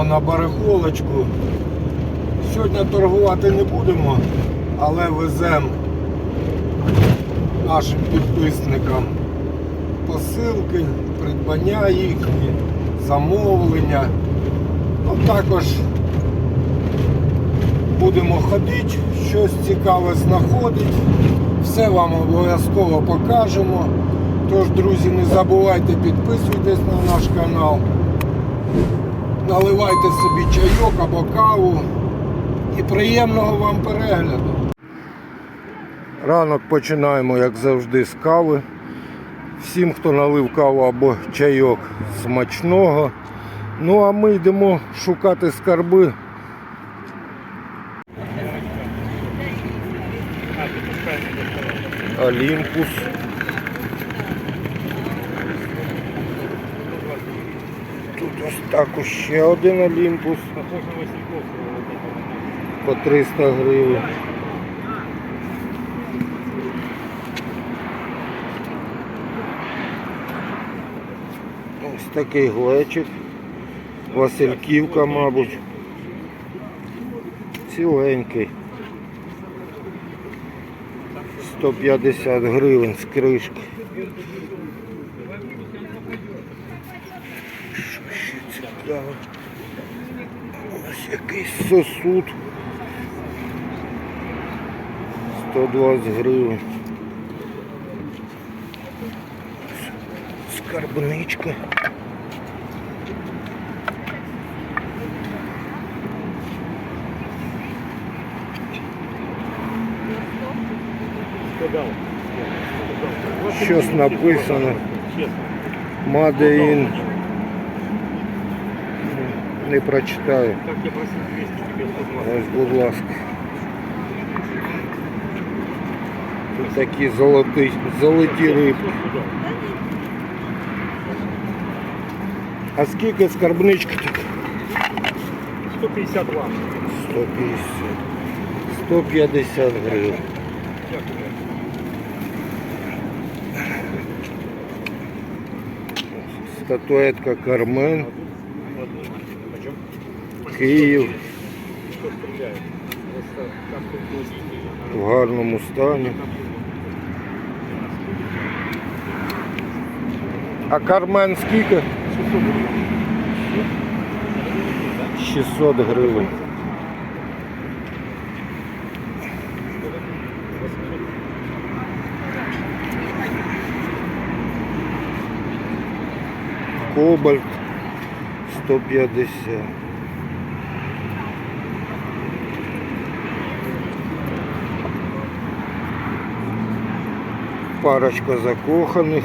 Їдемо на барахолочку. Сьогодні торгувати не будемо, але веземо нашим підписникам посилки, придбання їхні, замовлення. Ну, також будемо ходити, щось цікаве знаходити. Все вам обов'язково покажемо. Тож, друзі, не забувайте підписуйтесь на наш канал. Наливайте собі чайок або каву. І приємного вам перегляду. Ранок починаємо, як завжди, з кави. Всім, хто налив каву або чайок смачного. Ну а ми йдемо шукати скарби. Олімпус. Так ще один Олімпус по 300 гривень. Ось такий глечик. Васильківка, мабуть. Ціленький. 150 гривень з кришки. Що ще цікаво? Ось якийсь сосуд. 120 гривень. Скарбничка. Щось написано. Made in. Не прочитаю. Как я просил 200, тебе 120. Ось, будь ласка. Тут такі золоті, золоті рибки. А скільки скарбничка тут? 150 вам. 150. 150 гривень. Статуетка Кармен, Почем? Київ в гарному стані. А Кармен скільки? 600 гривень. Кобальт 150. Парочка закоханих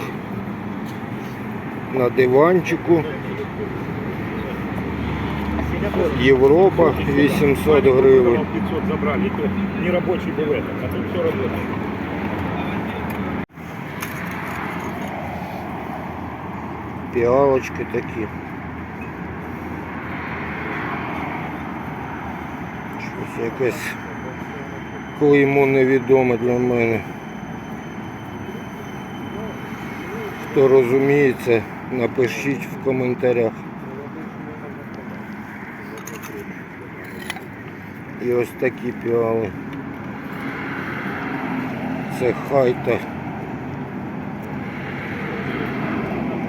на диванчику. Європа 800 гривень. 500 забрали. Это не рабочий был этот, а тут все работает. Піалочки такі. Щось якесь клеймо невідоме для мене. Хто розуміється, напишіть в коментарях. І ось такі піали. Це хайта.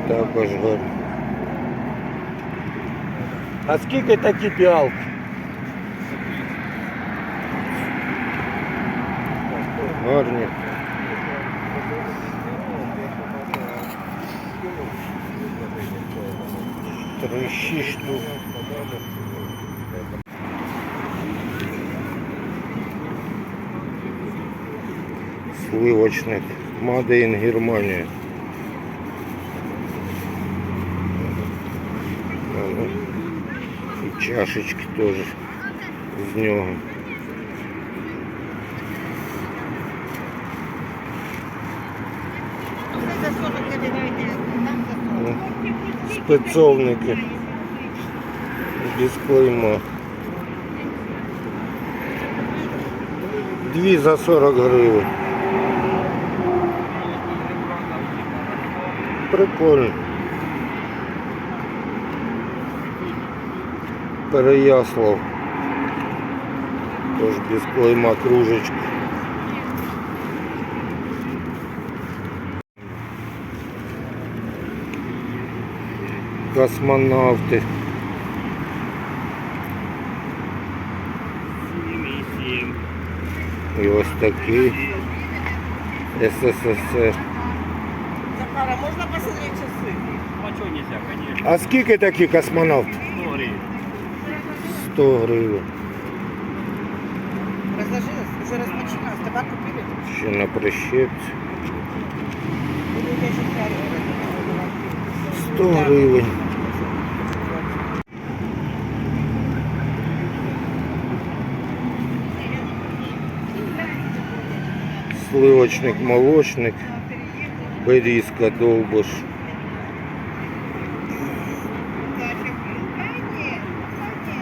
Також гарно. А скільки такі піалки? Гарні. Три шість штук. Сливочник. Made in Германія. Ага. І чашечки теж з нього. Спецовники. Без клейма. Дві за 40 гривень. Прикольно. Переяслав. Тож без клейма кружечки. Космонавти. І ось такий СССР. Захара, можно посмотреть часы? А что нельзя, конечно. А скільки такий космонавт? Ну, гривен. 100 гривень. Разложилась? Уже распочиналась. Табак купили? Ще на прищепці. Или у тебя еще пять? 100 гривень. Сливочник, молочник, берізка, довбиш.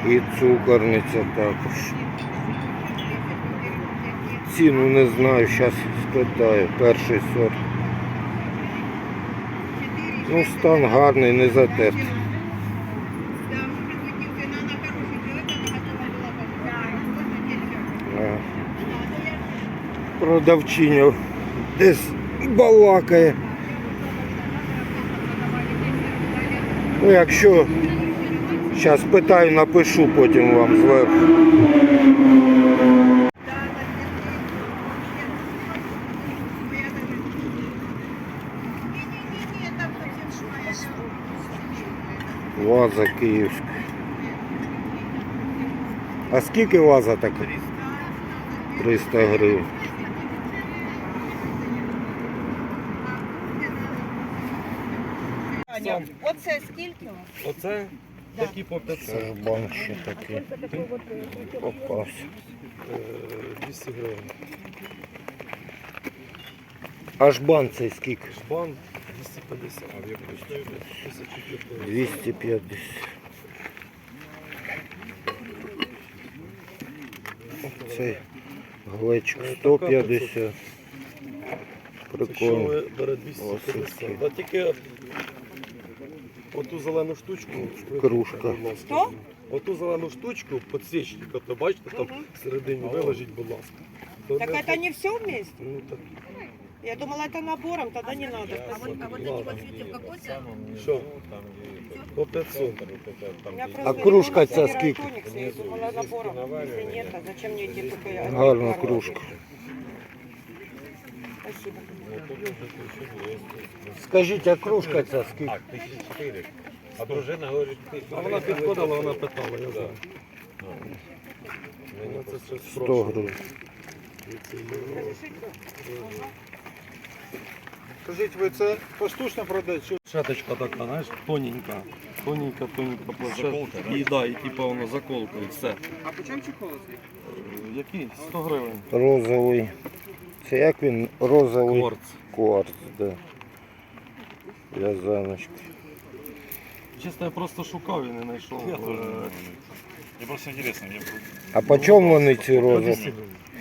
І цукорниця також. Ціну не знаю, зараз спитаю. Перший сорт. Ну, стан гарний, не затертий. Продавчиня десь балакає. Ну, якщо зараз питаю, напишу потім вам зверху. Ваза київська. А скільки ваза така? 300 гривень. Оце скільки? Оце такі по 500. Це ж банк ще такий. Попався. 200 гривень. Аж бан цей скільки? Жбан 250. А в яку 1500. 250. Цей глечик 150. Якщо Прикольно. ви бере Ось такі. 250. Да тільки оту зелену штучку. Кружка. будь ласка. Що? Оту зелену штучку, подсвічник, то бачите, там всередині виложіть, будь ласка. То Так не- это не все вместе? Ну так, Я думала, это набором, тогда не надо. ладно. Що? По 500. Я просто А не кружка думала, ця что скільки? Геральтоникс, Я думала набором. Если нет, а зачем мне эти только... Гарна кружка. Скажіть, а кружка ця скільки? Так, тисячі чотири. А дружина говорить, ти А вона підходила, вона питала, я знаю. Вона це все 100 гривень. Скажіть, ви це поштучно продаєте? Чи Шаточка така, знаєш, тоненька. Тоненька, тоненька площадка. Заколка, да? І, да, і типу воно заколка, і все. А по чому чехол? Е, Який? 100 гривень. Розовий. Це як він? Розовий Кварц. кварц, да. В'язаночки. Чесно, я просто шукав і не знайшов. Е, Мне просто интересно, я А по чому вони ці розові?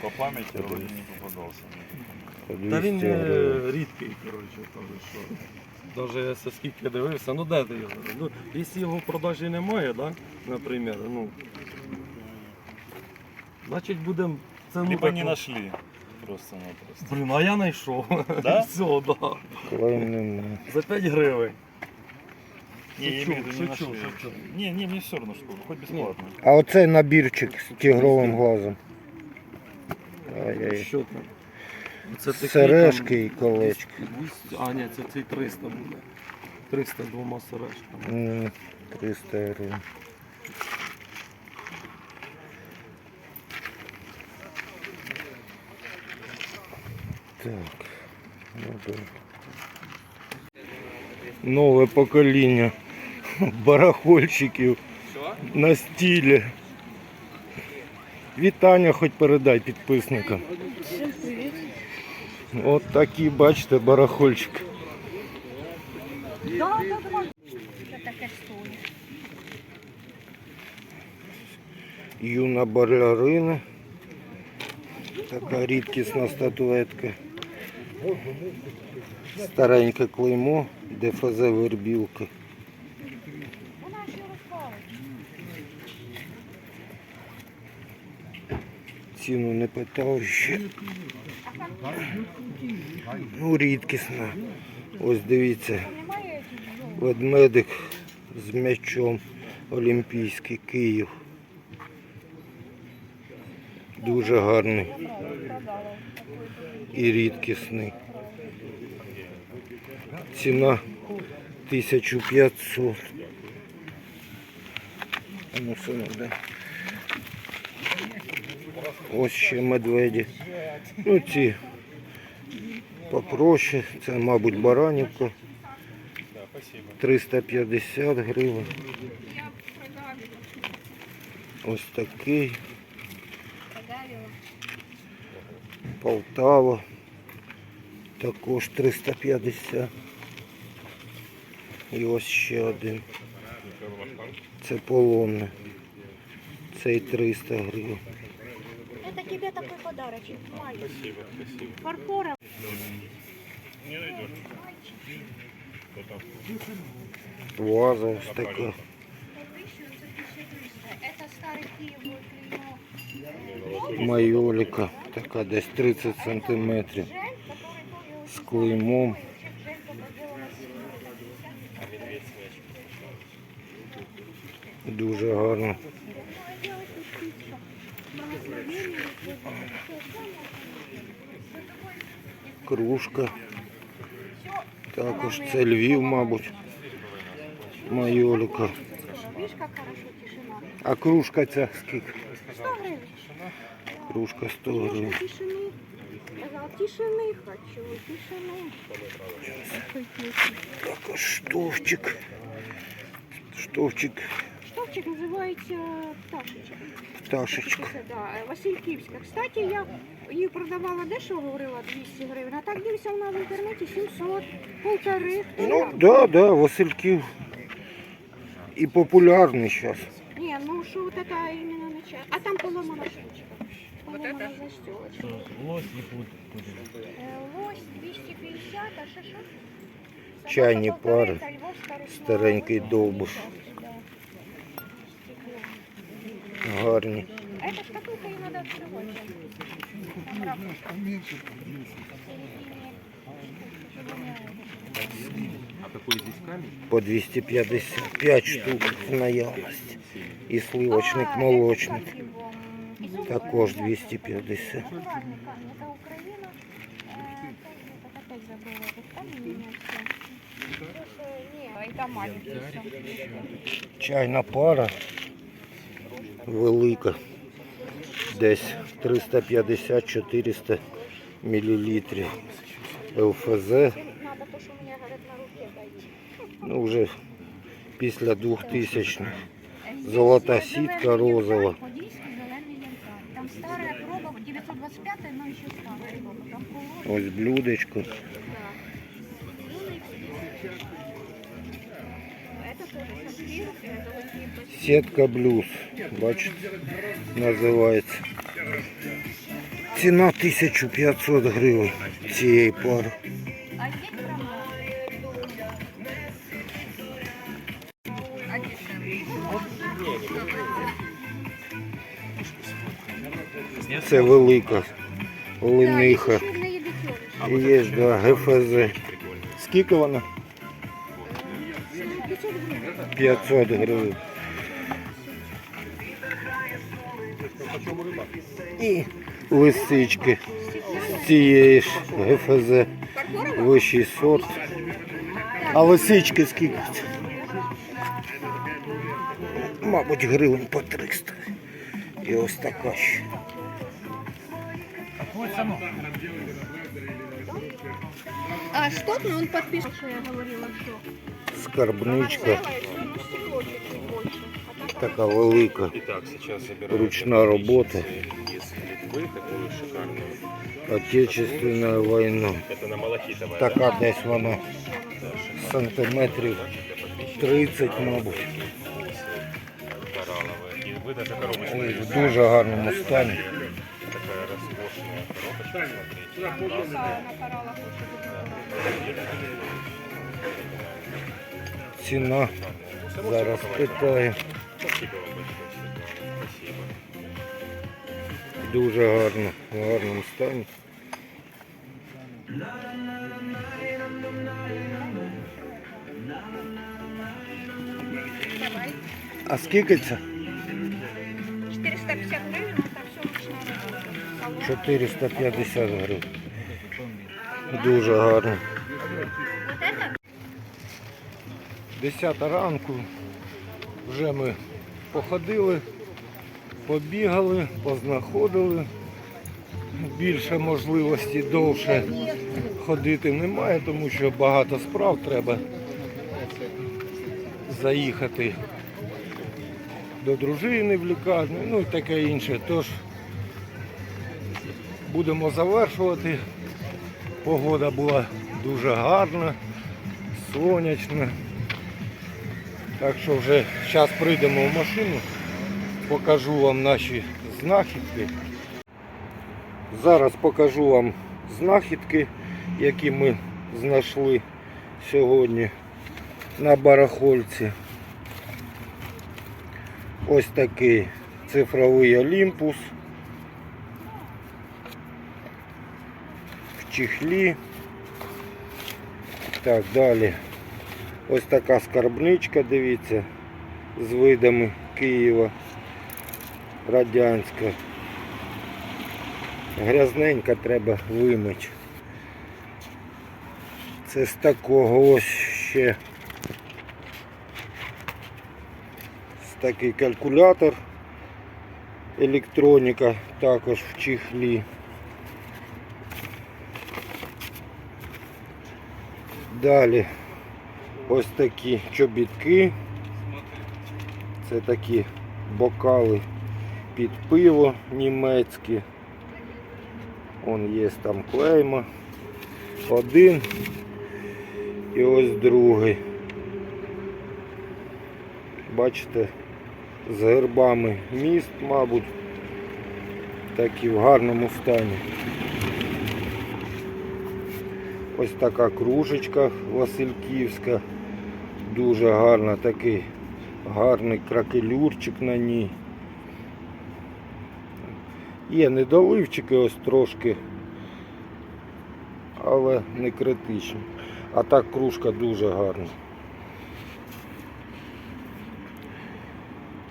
по памяти вроде не попадался. По Та 200 він гривень. е, рідкий, коротше, кажуть, що. Навіть якщо скільки дивився, ну де ти його? Ну, якщо його в продажі немає, да, наприклад, ну, значить будемо ціну Либо не таку- нашли просто-напросто. Блін, а я знайшов. Да? Все, да. За 5 гривень. Не, я Шучу, имею в виду, не шучу, нашли. шучу. Не, не, мне все равно что, хоть бесплатно. А оцей набірчик з тигровим глазом. Ай-яй. Що там? Це такі Сережки і там колечки. 200, а, ні, це цей 300 буде. 300 двома сережками. М, 300 гривень. Так. Ну, да. Нове покоління барахольщиків на стілі. Вітання хоч передай підписникам. От такі, бачите, барахольщики. Юна балерина. Така рідкісна статуетка. Стареньке клеймо, ДФЗ вербілки. Ціну не питав ще. Ну, рідкісна. Ось дивіться. Ведмедик з м'ячом Олімпійський Київ. Дуже гарний і рідкісний. Ціна 1500. А ну де? Ось ще медведі. Ну ці попроще. Це, мабуть, баранівка. 350 гривень. Ось такий. Полтава. Також 350. І ось ще один. Це полонне. Цей 300 гривень. Это тебе такой подарочек. Спасибо, спасибо. Фарфора. Ваза ось така. Это Така десь 30 сантиметрів. З клеймом. Дуже гарно. Кружка. Також це Львів, мабуть. Майоліка. А кружка ця скільки? 100 гривен. Кружка 100 гривень. Тишины. Сказал, тишины хочу, тишины. Також штовчик. Штовчик, Штовчик називається пташечка. пташечка. Це, да, е, Васильківська. Кстати, я її продавала дешево, говорила 200 гривень, а так дивлюся вона в інтернеті 700, полтори. хто Ну, як. да, да, Васильків. І популярний зараз. Не, ну что вот это именно начало. А там поломана штучка. Поломана застелочка. Лось і буде. Э, Лось 250, а что что? Чайні Собака полторы, пари. это Львов старый Старенький снова. довбуш. Да. Стекло. Гарні. А эта шкатулка ее надо открывать. Там ракушка. По 250. 5 штук в наявності. І сливочник, А, молочник. это как его, м, Також 250. Натуральный камень. Это Украина. Э, как же, опять забыла этот камень немецкий. Слушай, не, это маленький всё. Чайна пара велика. Десь 350-400 мл. ЛФЗ. Надо то, что у меня, говорят, на руке дайте. Ну, вже після 2000 х Золота сітка розова. Ось блюдечко. Это тоже сапфир, э, золотые пластины. Сітка блюз. Бачите, називається. Ціна 1500 гривень цієї пари. А здесь прямо. А Це велика олениха. І є, да, ГФЗ. Скільки вона? 500 гривень. І лисички з цієї ж ГФЗ. Вищий сорт. А лисички скільки? Мабуть, гривень по 300. І ось така ще. А что? Ну он подпишет, что я говорила, что. Скарбничка Ну, стекло чуть больше. А так така велика. Итак, сейчас забираю Ручная работа. из Литвы, такую шикарную. Отечественна війна. Это на малахитовая, Така десь вона сантиметрів 30, мабуть. коралловая. И вы даже коробочку Ой, в дуже гарному стані. такая роскошная. Написала Ціна. Зараз питаю. Дуже гарно, в гарному стані. А скільки це? 450 гривен, это все ручная работа. 450 гривень. Дуже гарно. Вот это? 10 ранку. Вже ми походили, побігали, познаходили. Більше можливості довше ходити немає, тому що багато справ треба заїхати до дружини в лікарню, ну і таке інше. Тож будемо завершувати. Погода була дуже гарна, сонячна. Так що вже зараз прийдемо в машину, покажу вам наші знахідки. Зараз покажу вам знахідки, які ми знайшли сьогодні на барахольці. Ось такий цифровий Олімпус. Чехлі. Так, далі. Ось така скарбничка, дивіться, з видами Києва. Радянська. Грязненька треба вимити. Це з такого ось ще з такий калькулятор. Електроніка також в чехлі. Далі ось такі чобітки. Це такі бокали під пиво німецькі. Вон є там клейма. Один і ось другий. Бачите, з гербами міст, мабуть, такі в гарному стані. Ось така кружечка Васильківська. Дуже гарна, такий гарний кракелюрчик на ній. Є недоливчики ось трошки, але не критично. А так кружка дуже гарна.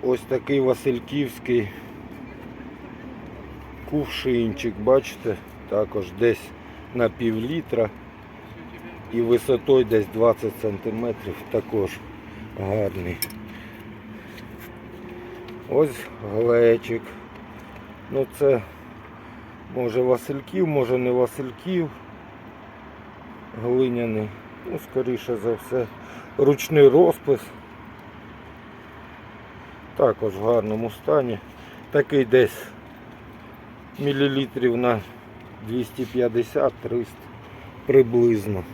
Ось такий Васильківський кувшинчик, бачите, також десь на пів літра і висотою десь 20 см також гарний. Ось глечик. Ну це може Васильків, може не Васильків. Глиняний. Ну, скоріше за все. Ручний розпис. Також в гарному стані. Такий десь мілілітрів на 250-300 приблизно.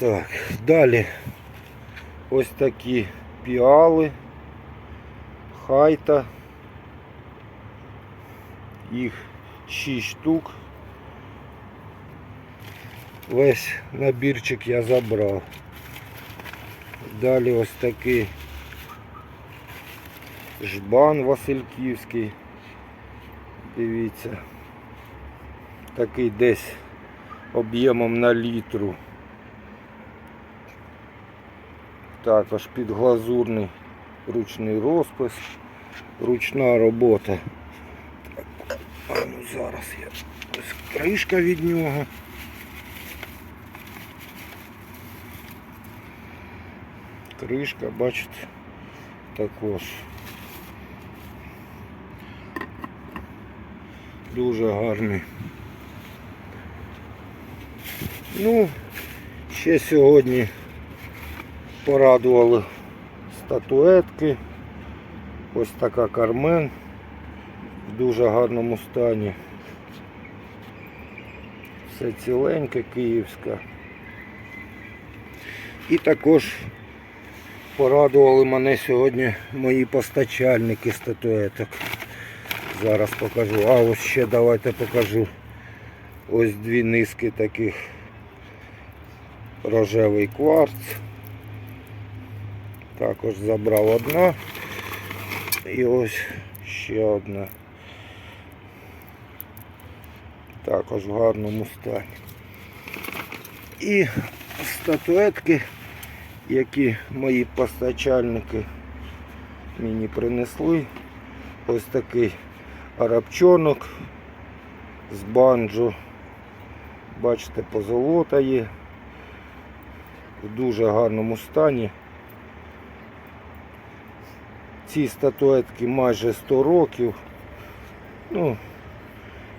Так, далі ось такі піали, хайта. Їх 6 штук. Весь набірчик я забрав. Далі ось такий жбан Васильківський. Дивіться. Такий десь об'ємом на літру. Також підглазурний ручний розпис, ручна робота. А ну зараз я ось кришка від нього. Кришка, бачите, також. Дуже гарний. Ну, ще сьогодні порадували статуетки. Ось така кармен в дуже гарному стані. Все ціленьке, київська. І також порадували мене сьогодні мої постачальники статуеток. Зараз покажу. А ось ще давайте покажу. Ось дві низки таких рожевий кварц. Також забрав одна. І ось ще одна. Також в гарному стані. І статуетки, які мої постачальники мені принесли. Ось такий арабчонок з банджо. Бачите, позолота є. В дуже гарному стані. Ці статуетки майже 100 років. Ну,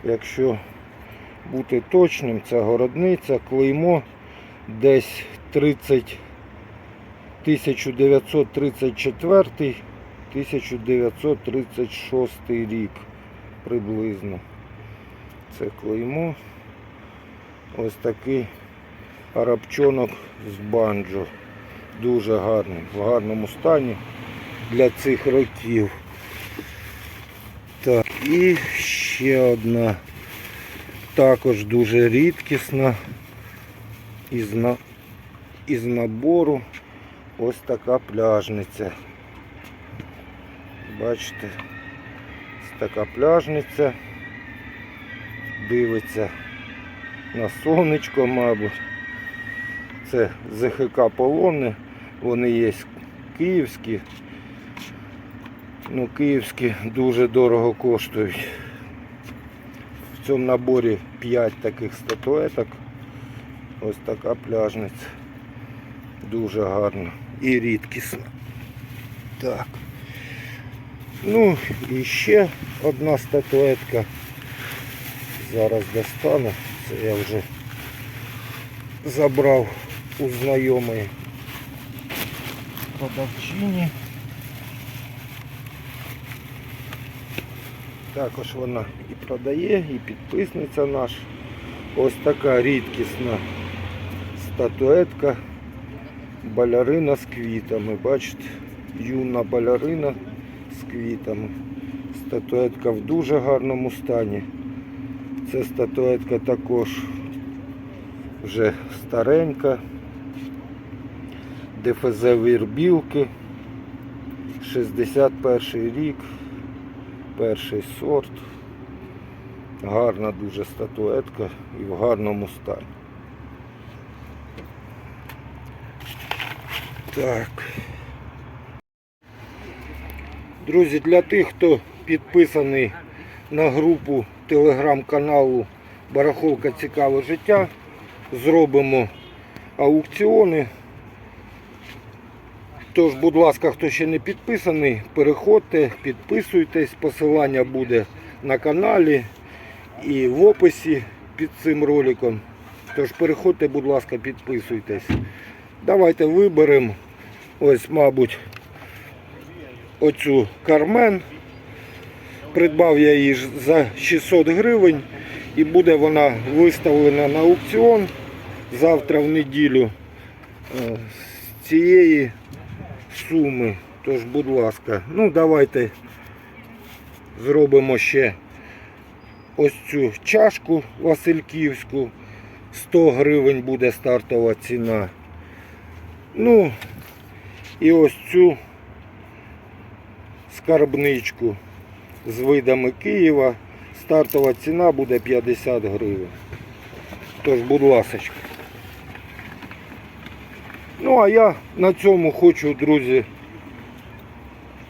якщо бути точним, це городниця, клеймо десь 30 1934 1936 рік приблизно. Це клеймо. Ось такий арабчонок з банджо. Дуже гарний, в гарному стані для цих років. Так, і ще одна також дуже рідкісна із, на... із набору ось така пляжниця. Бачите, ось така пляжниця. Дивиться на сонечко, мабуть. Це ЗХК полони, вони є київські. Ну, київські дуже дорого коштують. В цьому наборі 5 таких статуеток. Ось така пляжниця. Дуже гарна і рідкісна. Так. Ну і ще одна статуетка. Зараз достану. Це я вже забрав у знайомої продавчині. Також вона і продає, і підписниця наша. Ось така рідкісна статуетка балерина з квітами. Бачите, юна балерина з квітами. Статуетка в дуже гарному стані. Це статуетка також вже старенька. ДФЗ Вірбілки. 61 рік. Перший сорт. Гарна дуже статуетка і в гарному стані. Так. Друзі, для тих, хто підписаний на групу телеграм-каналу Барахолка Цікаве життя, зробимо аукціони. Тож, будь ласка, хто ще не підписаний, переходьте, підписуйтесь, посилання буде на каналі і в описі під цим роликом. Тож переходьте, будь ласка, підписуйтесь. Давайте виберемо ось, мабуть, оцю кармен. Придбав я її за 600 гривень і буде вона виставлена на аукціон завтра в неділю е, з цієї суми. Тож, будь ласка, ну давайте зробимо ще ось цю чашку Васильківську. 100 гривень буде стартова ціна. Ну і ось цю скарбничку з видами Києва. Стартова ціна буде 50 гривень. Тож, будь ласочка. Ну, а я на цьому хочу, друзі,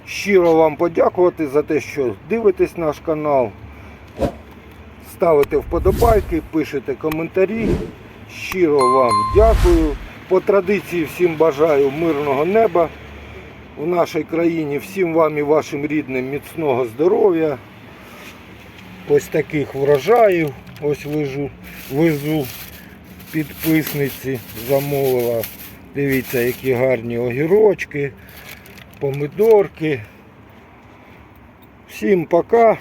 щиро вам подякувати за те, що дивитесь наш канал. Ставите вподобайки, пишете коментарі. Щиро вам дякую. По традиції всім бажаю мирного неба в нашій країні. Всім вам і вашим рідним міцного здоров'я. Ось таких врожаїв. Ось вижу, везу підписниці, замовила. Дивіться, які гарні огірочки, помидорки. Всім пока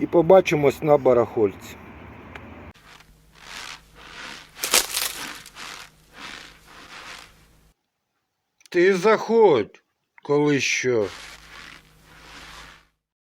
і побачимось на барахольці. Ти заходь, коли що.